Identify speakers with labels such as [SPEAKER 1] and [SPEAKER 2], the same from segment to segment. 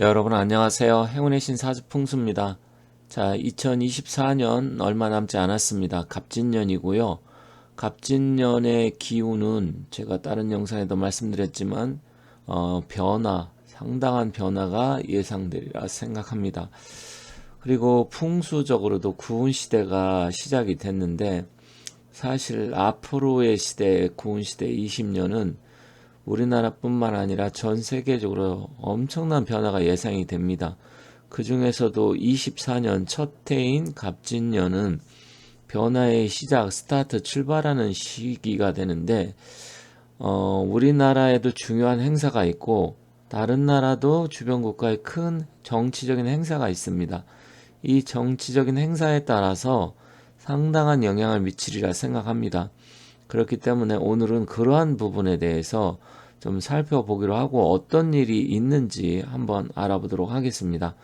[SPEAKER 1] 여러분 안녕하세요. 행운의 신 사주 풍수입니다. 자, 2024년 얼마 남지 않았습니다. 갑진년이고요. 갑진년의 기운은 제가 다른 영상에도 말씀드렸지만 어, 변화, 상당한 변화가 예상되리라 생각합니다. 그리고 풍수적으로도 구운 시대가 시작이 됐는데 사실 앞으로의 시대, 구운 시대 20년은 우리나라뿐만 아니라 전 세계적으로 엄청난 변화가 예상이 됩니다. 그 중에서도 24년 첫 해인 갑진년은 변화의 시작, 스타트, 출발하는 시기가 되는데, 어, 우리나라에도 중요한 행사가 있고, 다른 나라도 주변 국가에 큰 정치적인 행사가 있습니다. 이 정치적인 행사에 따라서 상당한 영향을 미치리라 생각합니다. 그렇기 때문에 오늘은 그러한 부분에 대해서 좀 살펴보기로 하고 어떤 일이 있는지 한번 알아보도록 하겠습니다.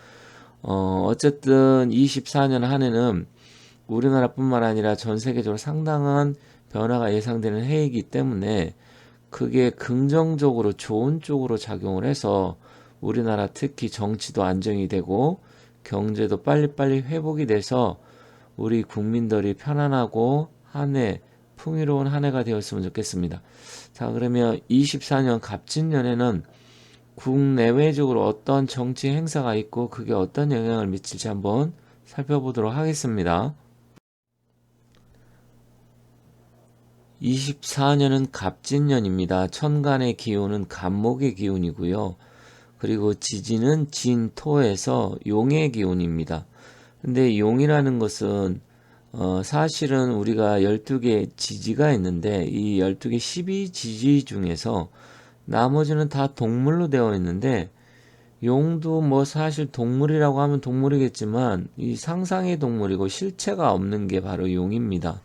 [SPEAKER 1] 어, 어쨌든 24년 한 해는 우리나라뿐만 아니라 전 세계적으로 상당한 변화가 예상되는 해이기 때문에 그게 긍정적으로 좋은 쪽으로 작용을 해서 우리나라 특히 정치도 안정이 되고 경제도 빨리빨리 회복이 돼서 우리 국민들이 편안하고 한해 풍요로운 한 해가 되었으면 좋겠습니다. 자, 그러면 24년 갑진년에는 국내외적으로 어떤 정치 행사가 있고 그게 어떤 영향을 미칠지 한번 살펴보도록 하겠습니다. 24년은 갑진년입니다. 천간의 기운은 갑목의 기운이고요. 그리고 지지는 진토에서 용의 기운입니다. 근데 용이라는 것은 어, 사실은 우리가 12개 지지가 있는데 이 12개 12지지 중에서 나머지는 다 동물로 되어 있는데 용도 뭐 사실 동물이라고 하면 동물이겠지만 이 상상의 동물이고 실체가 없는 게 바로 용입니다.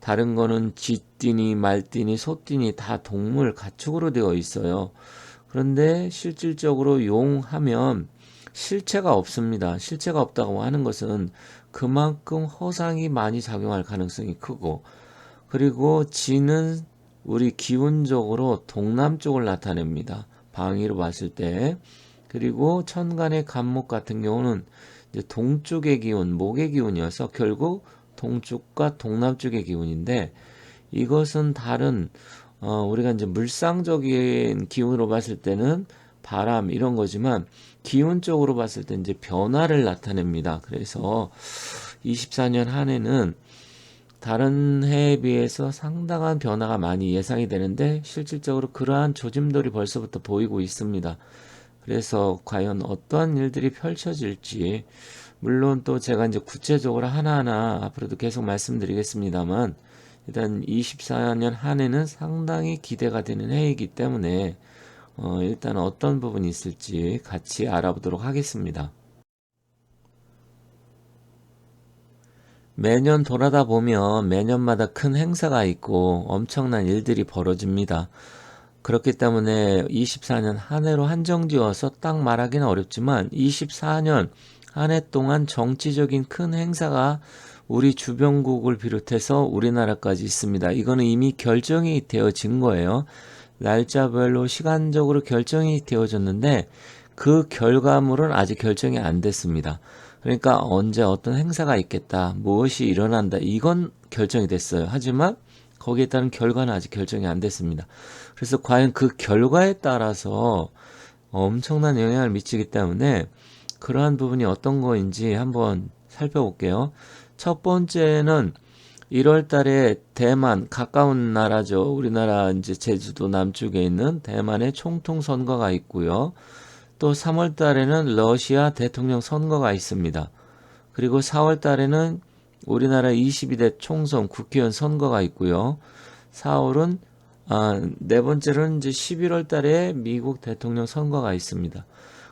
[SPEAKER 1] 다른 거는 쥐띠니 말띠니 소띠니 다 동물 가축으로 되어 있어요. 그런데 실질적으로 용 하면 실체가 없습니다. 실체가 없다고 하는 것은 그만큼 허상이 많이 작용할 가능성이 크고 그리고 지는 우리 기운적으로 동남쪽을 나타냅니다. 방위로 봤을 때 그리고 천간의 간목 같은 경우는 이제 동쪽의 기운, 목의 기운이어서 결국 동쪽과 동남쪽의 기운인데 이것은 다른 어, 우리가 이제 물상적인 기운으로 봤을 때는 바람 이런 거지만 기운적으로 봤을 때 이제 변화를 나타냅니다. 그래서 24년 한 해는 다른 해에 비해서 상당한 변화가 많이 예상이 되는데 실질적으로 그러한 조짐들이 벌써부터 보이고 있습니다. 그래서 과연 어떠한 일들이 펼쳐질지 물론 또 제가 이제 구체적으로 하나하나 앞으로도 계속 말씀드리겠습니다만 일단 24년 한 해는 상당히 기대가 되는 해이기 때문에 어, 일단 어떤 부분이 있을지 같이 알아보도록 하겠습니다. 매년 돌아다 보면 매년마다 큰 행사가 있고 엄청난 일들이 벌어집니다. 그렇기 때문에 24년 한 해로 한정지어서 딱 말하기는 어렵지만 24년 한 해 동안 정치적인 큰 행사가 우리 주변국을 비롯해서 우리나라까지 있습니다. 이거는 이미 결정이 되어진 거예요. 날짜별로 시간적으로 결정이 되어졌는데 그 결과물은 아직 결정이 안 됐습니다. 그러니까 언제 어떤 행사가 있겠다, 무엇이 일어난다, 이건 결정이 됐어요. 하지만 거기에 따른 결과는 아직 결정이 안 됐습니다. 그래서 과연 그 결과에 따라서 엄청난 영향을 미치기 때문에 그러한 부분이 어떤 거인지 한번 살펴볼게요. 첫 번째는 1월 달에 대만 가까운 나라죠. 우리나라 이제 제주도 남쪽에 있는 대만의 총통 선거가 있고요. 또 3월 달에는 러시아 대통령 선거가 있습니다. 그리고 4월 달에는 우리나라 22대 총선 국회의원 선거가 있고요. 4월은 아, 네 번째로는 이제 11월 달에 미국 대통령 선거가 있습니다.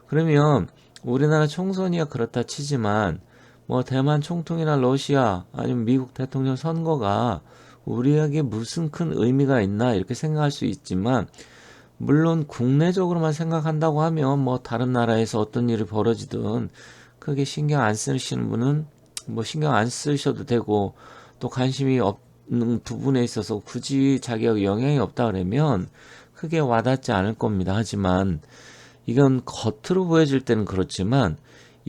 [SPEAKER 1] 그러면 우리나라 총선이야 그렇다 치지만 뭐 대만 총통이나 러시아 아니면 미국 대통령 선거가 우리에게 무슨 큰 의미가 있나 이렇게 생각할 수 있지만 물론 국내적으로만 생각한다고 하면 뭐 다른 나라에서 어떤 일이 벌어지든 크게 신경 안 쓰시는 분은 뭐 신경 안 쓰셔도 되고 또 관심이 없는 부분에 있어서 굳이 자기가 영향이 없다 그러면 크게 와닿지 않을 겁니다. 하지만 이건 겉으로 보여질 때는 그렇지만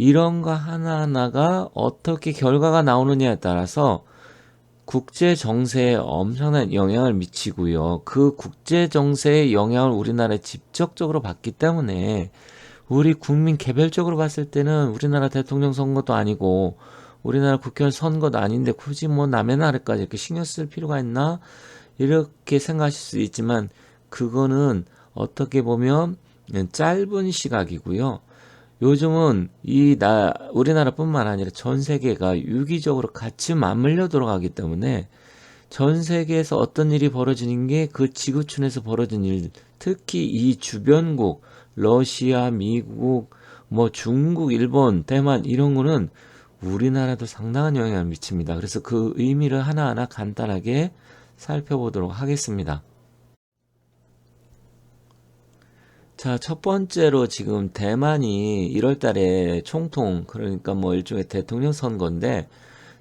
[SPEAKER 1] 이런 거 하나하나가 어떻게 결과가 나오느냐에 따라서 국제 정세에 엄청난 영향을 미치고요. 그 국제 정세의 영향을 우리나라에 직접적으로 받기 때문에 우리 국민 개별적으로 봤을 때는 우리나라 대통령 선거도 아니고 우리나라 국회의원 선거도 아닌데 굳이 뭐 남의 나라까지 이렇게 신경 쓸 필요가 있나? 이렇게 생각하실 수 있지만 그거는 어떻게 보면 짧은 시각이고요. 요즘은 이 나 우리나라뿐만 아니라 전 세계가 유기적으로 같이 맞물려 돌아가기 때문에 전 세계에서 어떤 일이 벌어지는 게 그 지구촌에서 벌어진 일, 특히 이 주변국, 러시아, 미국, 뭐 중국, 일본, 대만 이런 거는 우리나라도 상당한 영향을 미칩니다. 그래서 그 의미를 하나하나 간단하게 살펴보도록 하겠습니다. 자, 첫 번째로 지금 대만이 1월 달에 총통, 그러니까 뭐 일종의 대통령 선거인데,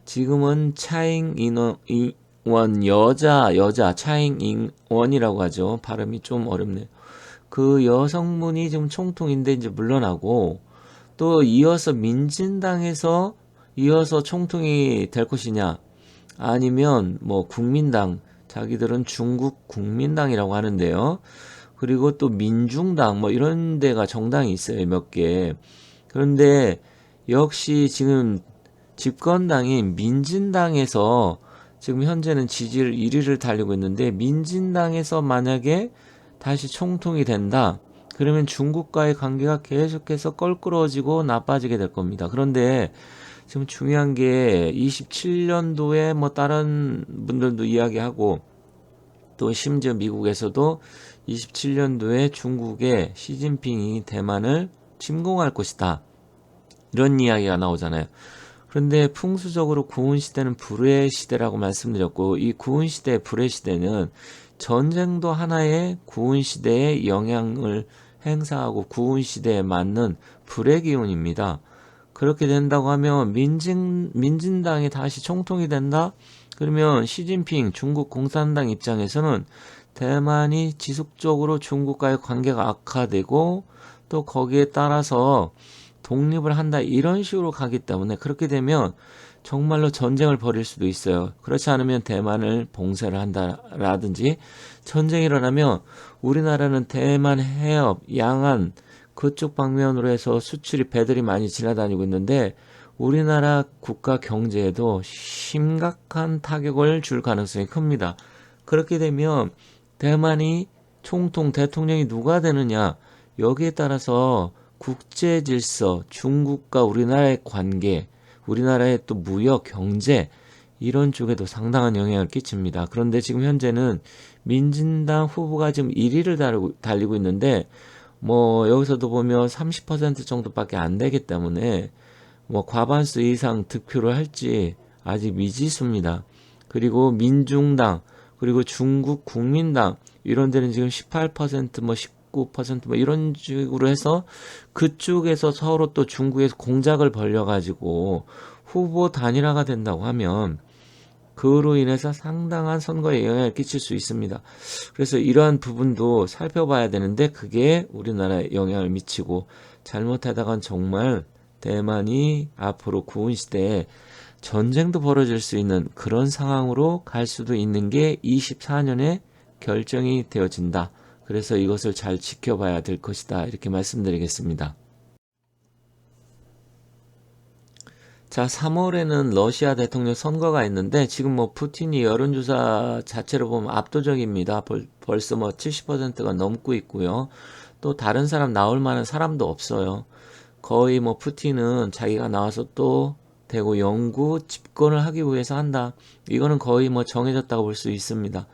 [SPEAKER 1] 지금은 차잉 인원, 여자, 여자, 차잉 인원이라고 하죠. 발음이 좀 어렵네요. 그 여성분이 지금 총통인데 이제 물러나고, 또 이어서 민진당에서 이어서 총통이 될 것이냐, 아니면 뭐 국민당, 자기들은 중국 국민당이라고 하는데요. 그리고 또 민중당 뭐 이런 데가 정당이 있어요. 몇 개. 그런데 역시 지금 집권당인 민진당에서 지금 현재는 지지를 1위를 달리고 있는데 민진당에서 만약에 다시 총통이 된다. 그러면 중국과의 관계가 계속해서 껄끄러워지고 나빠지게 될 겁니다. 그런데 지금 중요한 게 27년도에 뭐 다른 분들도 이야기하고 또 심지어 미국에서도 27년도에 중국의 시진핑이 대만을 침공할 것이다. 이런 이야기가 나오잖아요. 그런데 풍수적으로 구운 시대는 불의 시대라고 말씀드렸고 이 구운 시대, 불의 시대는 전쟁도 하나의 구운 시대에 영향을 행사하고 구운 시대에 맞는 불의 기운입니다. 그렇게 된다고 하면 민진 민진당이 다시 총통이 된다? 그러면 시진핑 중국 공산당 입장에서는 대만이 지속적으로 중국과의 관계가 악화되고 또 거기에 따라서 독립을 한다 이런 식으로 가기 때문에 그렇게 되면 정말로 전쟁을 벌일 수도 있어요. 그렇지 않으면 대만을 봉쇄를 한다라든지 전쟁이 일어나면 우리나라는 대만 해협, 양안 그쪽 방면으로 해서 수출이 배들이 많이 지나다니고 있는데 우리나라 국가 경제에도 심각한 타격을 줄 가능성이 큽니다. 그렇게 되면 대만이 총통 대통령이 누가 되느냐 여기에 따라서 국제 질서, 중국과 우리나라의 관계, 우리나라의 또 무역, 경제 이런 쪽에도 상당한 영향을 끼칩니다. 그런데 지금 현재는 민진당 후보가 지금 1위를 달리고, 있는데 뭐 여기서도 보면 30% 정도밖에 안 되기 때문에 뭐 과반수 이상 득표를 할지 아직 미지수입니다. 그리고 민중당 그리고 중국 국민당 이런 데는 지금 18%뭐 19%뭐 이런 식으로 해서 그쪽에서 서로 또 중국에서 공작을 벌려 가지고 후보 단일화가 된다고 하면 그로 인해서 상당한 선거에 영향을 끼칠 수 있습니다. 그래서 이러한 부분도 살펴봐야 되는데 그게 우리나라에 영향을 미치고 잘못하다간 정말 대만이 앞으로 구은 시대에 전쟁도 벌어질 수 있는 그런 상황으로 갈 수도 있는 게 24년에 결정이 되어진다. 그래서 이것을 잘 지켜봐야 될 것이다. 이렇게 말씀드리겠습니다. 자, 3월에는 러시아 대통령 선거가 있는데 지금 뭐 푸틴이 여론조사 자체로 보면 압도적입니다. 벌, 벌써 뭐 70%가 넘고 있고요. 또 다른 사람 나올 만한 사람도 없어요. 거의 뭐 푸틴은 자기가 나와서 또 되고 영구 집권을 하기 위해서 한다. 이거는 거의 뭐 정해졌다고 볼 수 있습니다.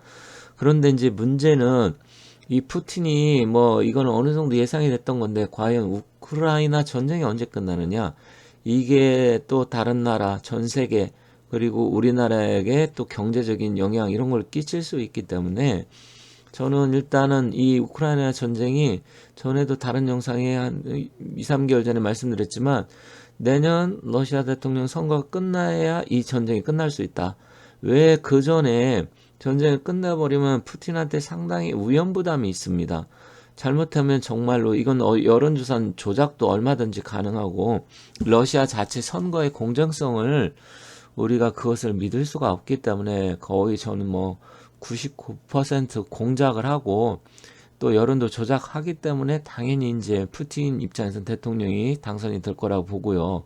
[SPEAKER 1] 그런데 이제 문제는 이 푸틴이 뭐 이거는 어느 정도 예상이 됐던 건데 과연 우크라이나 전쟁이 언제 끝나느냐? 이게 또 다른 나라, 전 세계 그리고 우리나라에게 또 경제적인 영향 이런 걸 끼칠 수 있기 때문에 저는 일단은 이 우크라이나 전쟁이 전에도 다른 영상에 한 2, 3개월 전에 말씀드렸지만 내년 러시아 대통령 선거가 끝나야 이 전쟁이 끝날 수 있다. 왜 그 전에 전쟁이 끝나버리면 푸틴한테 상당히 위험 부담이 있습니다. 잘못하면 정말로 이건 어- 여론조사 조작도 얼마든지 가능하고 러시아 자체 선거의 공정성을 우리가 그것을 믿을 수가 없기 때문에 거의 저는 뭐 99% 공작을 하고 또 여론도 조작하기 때문에 당연히 이제 푸틴 입장에서는 대통령이 당선이 될 거라고 보고요.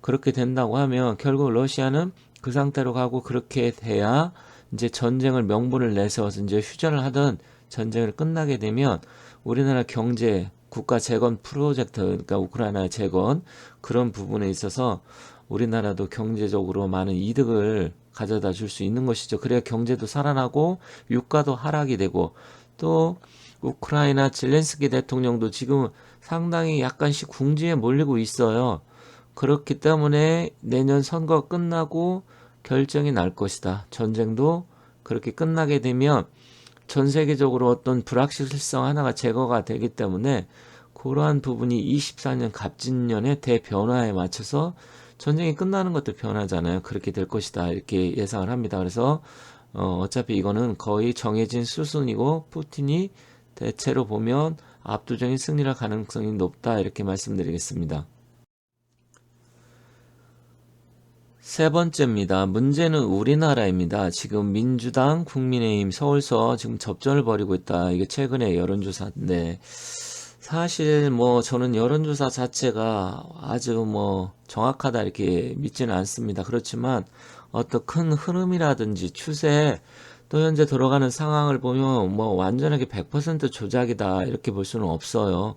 [SPEAKER 1] 그렇게 된다고 하면 결국 러시아는 그 상태로 가고 그렇게 돼야 이제 전쟁을 명분을 내세워서 이제 휴전을 하던 전쟁을 끝나게 되면 우리나라 경제 국가 재건 프로젝트 그러니까 우크라이나 재건 그런 부분에 있어서 우리나라도 경제적으로 많은 이득을 가져다 줄 수 있는 것이죠. 그래야 경제도 살아나고 유가도 하락이 되고 또 우크라이나 젤렌스키 대통령도 지금 상당히 약간씩 궁지에 몰리고 있어요. 그렇기 때문에 내년 선거 끝나고 결정이 날 것이다. 전쟁도 그렇게 끝나게 되면 전 세계적으로 어떤 불확실성 하나가 제거가 되기 때문에 그러한 부분이 24년 갑진년의 대변화에 맞춰서 전쟁이 끝나는 것도 변하잖아요. 그렇게 될 것이다. 이렇게 예상을 합니다. 그래서 어, 어차피 이거는 거의 정해진 수순이고 푸틴이 대체로 보면 압도적인 승리를 할 가능성이 높다. 이렇게 말씀드리겠습니다. 세 번째입니다. 문제는 우리나라입니다. 지금 민주당, 국민의힘, 서울서 지금 접전을 벌이고 있다. 이게 최근의 여론조사인데, 사실 뭐 저는 여론조사 자체가 아주 뭐 정확하다 이렇게 믿지는 않습니다. 그렇지만 어떤 큰 흐름이라든지 추세, 또 현재 돌아가는 상황을 보면 뭐 완전하게 100% 조작이다 이렇게 볼 수는 없어요.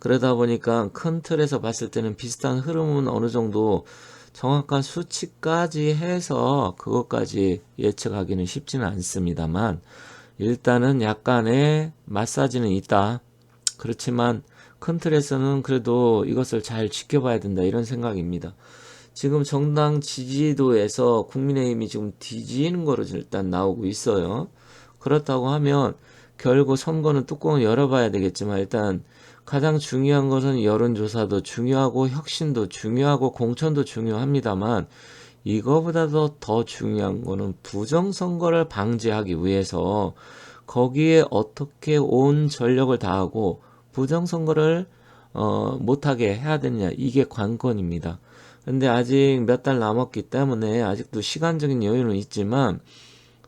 [SPEAKER 1] 그러다 보니까 큰 틀에서 봤을 때는 비슷한 흐름은 어느 정도 정확한 수치까지 해서 그것까지 예측하기는 쉽지는 않습니다만 일단은 약간의 마사지는 있다. 그렇지만 큰 틀에서는 그래도 이것을 잘 지켜봐야 된다 이런 생각입니다. 지금 정당 지지도에서 국민의힘이 지금 뒤지는 거로 일단 나오고 있어요. 그렇다고 하면 결국 선거는 뚜껑을 열어봐야 되겠지만 일단 가장 중요한 것은 여론조사도 중요하고 혁신도 중요하고 공천도 중요합니다만 이거보다도 더 중요한 거는 부정선거를 방지하기 위해서 거기에 어떻게 온 전력을 다하고 부정선거를 어, 못하게 해야 되느냐 이게 관건입니다. 근데 아직 몇 달 남았기 때문에 아직도 시간적인 여유는 있지만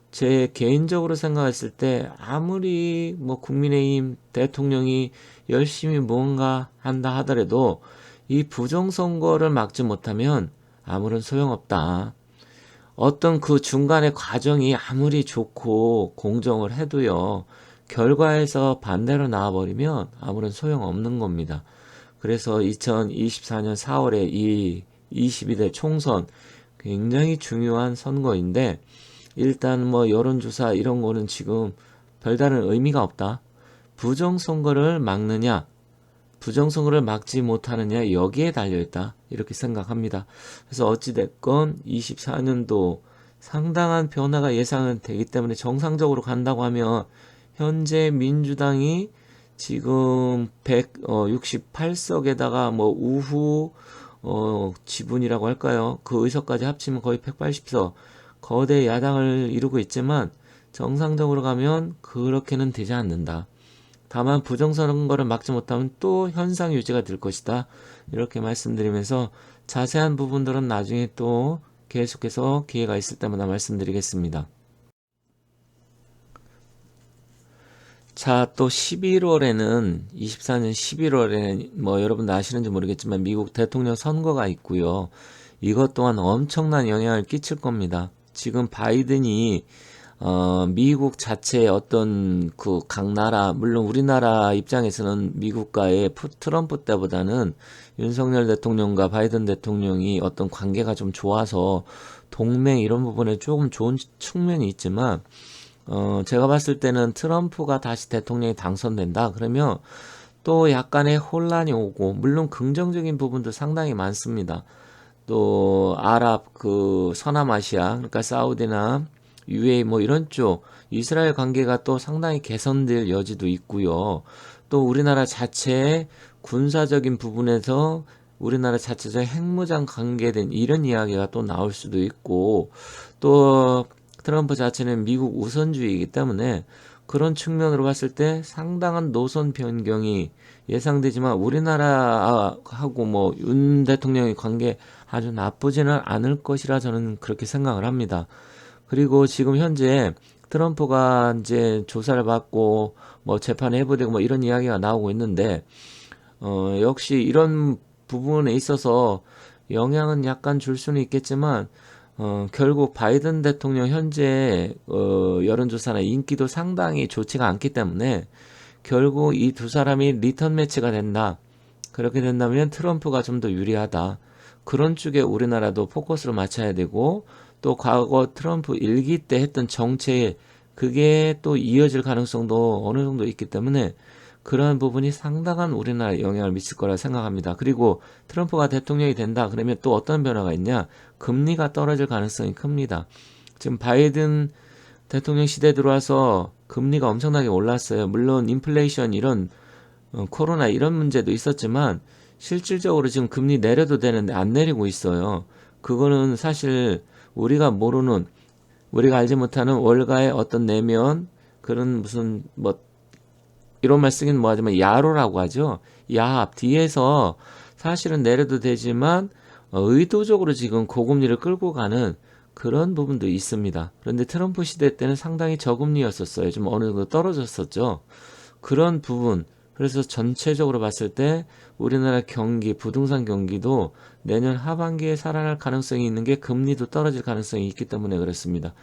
[SPEAKER 1] 제 개인적으로 생각했을 때 아무리 뭐 국민의힘 대통령이 열심히 뭔가 한다 하더라도 이 부정선거를 막지 못하면 아무런 소용없다. 어떤 그 중간의 과정이 아무리 좋고 공정을 해도요, 결과에서 반대로 나와버리면 아무런 소용없는 겁니다. 그래서 2024년 4월에 이 22대 총선 굉장히 중요한 선거인데, 일단 뭐 여론조사 이런 거는 지금 별다른 의미가 없다. 부정선거를 막느냐, 부정선거를 막지 못하느냐 여기에 달려있다. 이렇게 생각합니다. 그래서 어찌됐건 24년도 상당한 변화가 예상은 되기 때문에 정상적으로 간다고 하면 현재 민주당이 지금 168석에다가 뭐 우후 어 지분이라고 할까요? 그 의석까지 합치면 거의 180석 거대 야당을 이루고 있지만 정상적으로 가면 그렇게는 되지 않는다. 다만 부정선거를 막지 못하면 또 현상 유지가 될 것이다. 이렇게 말씀드리면서 자세한 부분들은 나중에 또 계속해서 기회가 있을 때마다 말씀드리겠습니다. 자, 또 11월에는 24년 11월에 뭐 여러분도 아시는지 모르겠지만 미국 대통령 선거가 있고요. 이것 또한 엄청난 영향을 끼칠 겁니다. 지금 바이든이 어, 미국 자체의 어떤 그 각 나라, 물론 우리나라 입장에서는 미국과의 푸- 트럼프 때보다는 윤석열 대통령과 바이든 대통령이 어떤 관계가 좀 좋아서 동맹 이런 부분에 조금 좋은 측면이 있지만, 어, 제가 봤을 때는 트럼프가 다시 대통령이 당선된다. 그러면 또 약간의 혼란이 오고, 물론 긍정적인 부분도 상당히 많습니다. 또 아랍 그 서남아시아 그러니까 사우디나 UAE 뭐 이런 쪽 이스라엘 관계가 또 상당히 개선될 여지도 있고요. 또 우리나라 자체의 군사적인 부분에서 우리나라 자체적 핵무장 관계된 이런 이야기가 또 나올 수도 있고 또 트럼프 자체는 미국 우선주의이기 때문에 그런 측면으로 봤을 때 상당한 노선 변경이 예상되지만 우리나라하고 뭐 윤 대통령의 관계 아주 나쁘지는 않을 것이라 저는 그렇게 생각을 합니다. 그리고 지금 현재 트럼프가 이제 조사를 받고 뭐 재판에 해부되고 뭐 이런 이야기가 나오고 있는데 어 역시 이런 부분에 있어서 영향은 약간 줄 수는 있겠지만 어 결국 바이든 대통령 현재 어 여론조사나 인기도 상당히 좋지가 않기 때문에 결국 이 두 사람이 리턴 매치가 된다. 그렇게 된다면 트럼프가 좀 더 유리하다. 그런 쪽에 우리나라도 포커스를 맞춰야 되고 또 과거 트럼프 일기 때 했던 정책 그게 또 이어질 가능성도 어느 정도 있기 때문에 그런 부분이 상당한 우리나라에 영향을 미칠 거라 생각합니다. 그리고 트럼프가 대통령이 된다 그러면 또 어떤 변화가 있냐? 금리가 떨어질 가능성이 큽니다. 지금 바이든 대통령 시대 들어와서 금리가 엄청나게 올랐어요. 물론 인플레이션 이런 어, 코로나 이런 문제도 있었지만 실질적으로 지금 금리 내려도 되는데 안 내리고 있어요. 그거는 사실 우리가 모르는 우리가 알지 못하는 월가의 어떤 내면 그런 무슨 뭐 이런 말 쓰긴 뭐하지만 야로라고 하죠. 야합 뒤에서 사실은 내려도 되지만 어, 의도적으로 지금 고금리를 끌고 가는 그런 부분도 있습니다. 그런데 트럼프 시대 때는 상당히 저금리였었어요. 좀 어느 정도 떨어졌었죠. 그런 부분 그래서 전체적으로 봤을 때 우리나라 경기, 부동산 경기도 내년 하반기에 살아날 가능성이 있는 게 금리도 떨어질 가능성이 있기 때문에 그렇습니다.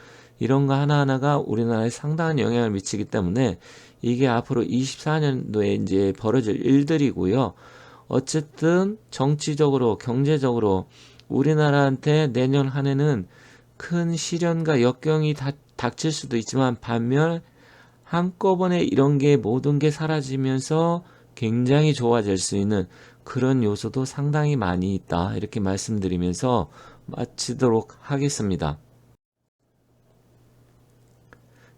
[SPEAKER 1] 이런 거 하나하나가 우리나라에 상당한 영향을 미치기 때문에 이게 앞으로 24년도에 이제 벌어질 일들이고요. 어쨌든 정치적으로, 경제적으로 우리나라한테 내년 한 해는 큰 시련과 역경이 다, 닥칠 수도 있지만 반면 한꺼번에 이런 게 모든 게 사라지면서 굉장히 좋아질 수 있는 그런 요소도 상당히 많이 있다. 이렇게 말씀드리면서 마치도록 하겠습니다.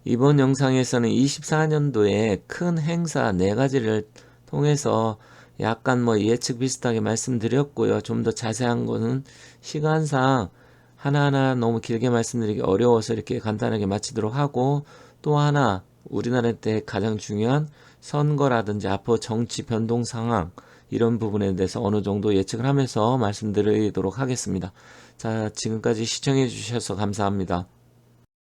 [SPEAKER 1] 이번 영상에서는 24년도에 큰 행사 네 가지를 통해서 약간 뭐 예측 비슷하게 말씀드렸고요. 좀 더 자세한 거는 시간상 하나하나 너무 길게 말씀드리기 어려워서 이렇게 간단하게 마치도록 하고 또 하나 우리나라 때 가장 중요한 선거라든지 앞으로 정치 변동 상황 이런 부분에 대해서 어느 정도 예측을 하면서 말씀드리도록 하겠습니다. 자, 지금까지 시청해 주셔서 감사합니다.